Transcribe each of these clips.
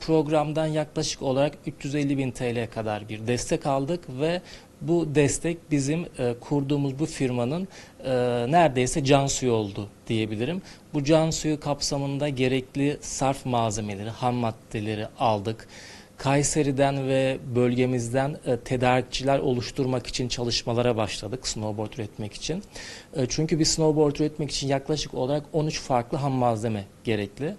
Programdan yaklaşık olarak 350 bin TL kadar bir destek aldık ve bu destek bizim e, kurduğumuz bu firmanın e, neredeyse can suyu oldu diyebilirim. Bu can suyu kapsamında gerekli sarf malzemeleri, ham maddeleri aldık. Kayseri'den ve bölgemizden e, tedarikçiler oluşturmak için çalışmalara başladık snowboard üretmek için. E, çünkü bir snowboard üretmek için yaklaşık olarak 13 farklı ham malzeme gerekli.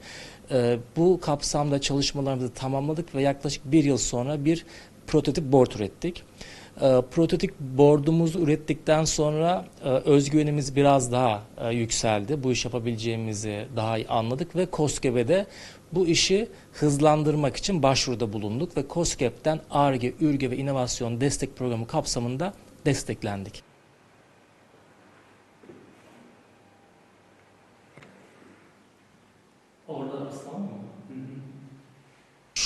E, bu kapsamda çalışmalarımızı tamamladık ve yaklaşık bir yıl sonra bir prototip board ürettik. E, prototip board'umuzu ürettikten sonra e, özgüvenimiz biraz daha e, yükseldi. Bu iş yapabileceğimizi daha iyi anladık ve KOSGEB'de bu işi hızlandırmak için başvuruda bulunduk ve KOSGEB'den ARGE, ÜRGE ve İnovasyon Destek Programı kapsamında desteklendik. Orada ıslanma mı?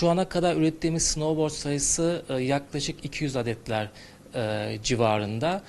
Şu ana kadar ürettiğimiz snowboard sayısı e, yaklaşık 200 adetler e, civarında.